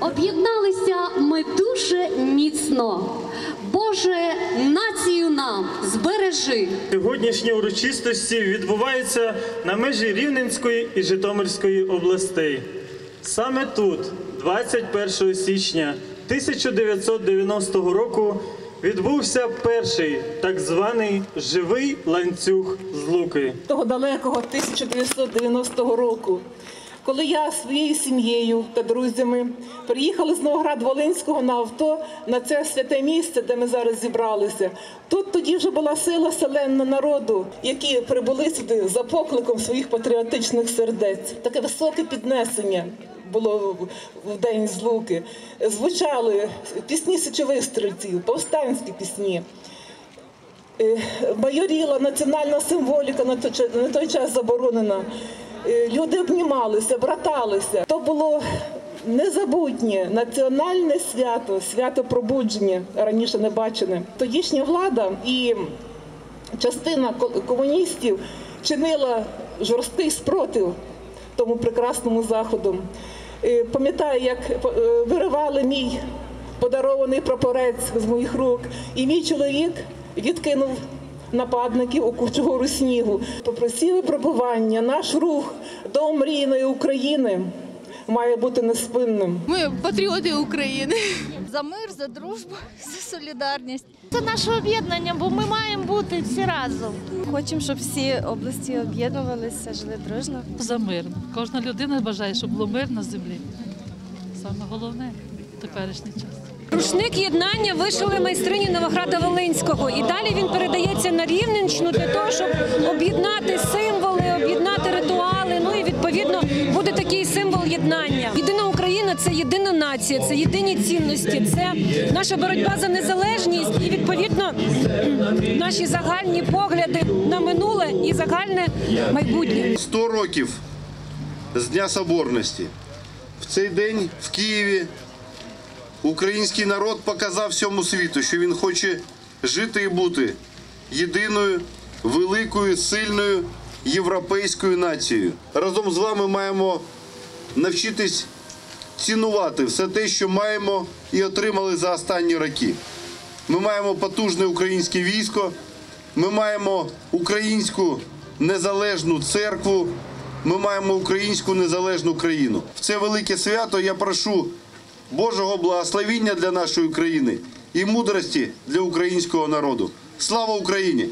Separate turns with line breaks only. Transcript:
Об'єдналися ми дуже міцно. Боже, нам збережи.
Сьогоднішні урочистості відбуваються на межі Рівненської і Житомирської областей. Саме тут, 21 січня 1990 року, відбувся перший так званий живий ланцюг злуки.
того далекого 1990 року, коли я своєю сім'єю та друзями приїхали з Новоград-Волинського на авто на це святе місце, де ми зараз зібралися. Тут тоді вже була сила селенна народу, які прибули сюди за покликом своїх патріотичних сердець. Таке високе піднесення. Було в- день злуки. Звучали пісні січовистрільців, повстанські пісні. Е, майоріла національна символіка на той час заборонена. Е, Люди обнімалися, браталися. То було незабутнє національне свято, свято пробудження, раніше не бачене. Тодішня влада і частина ко- комуністів чинила жорсткий спротив тому прекрасному заходу. Е, Пам'ятаю, як е, виривали мій подарований прапорець з моїх рук, і мій чоловік відкинув нападників у кучугору снігу. Попросили випробування, наш рух до омрійної України має бути неспинним.
Ми патріоти України.
за мир, за дружбу, за солідарність. Це наше об'єднання, бо ми маємо бути всі разом.
Хочемо, щоб всі області об'єднувалися, жили дружно.
за мир. Кожна людина бажає, щоб було мир на землі. Саме головне в теперішній час.
Рушник єднання вишили майстрині Новограда Волинського, і далі він передається на Рівненщину для того, щоб об'єднати символи, об'єднати ритуали. Ну і відповідно буде такий символ єднання. Єдина Україна це єдина нація, це єдині цінності, це наша боротьба за незалежність і відповідно наші загальні погляди на минуле і загальне майбутнє.
100 років з Дня Соборності. В цей день в Києві український народ показав всьому світу, що він хоче жити і бути єдиною, великою, сильною європейською нацією. Разом з вами маємо навчитись цінувати все те, що маємо і отримали за останні роки. Ми маємо потужне українське військо, ми маємо українську незалежну церкву, ми маємо українську незалежну країну. В це велике свято я прошу Божого благословіння для нашої країни і мудрості для українського народу. Слава Україні!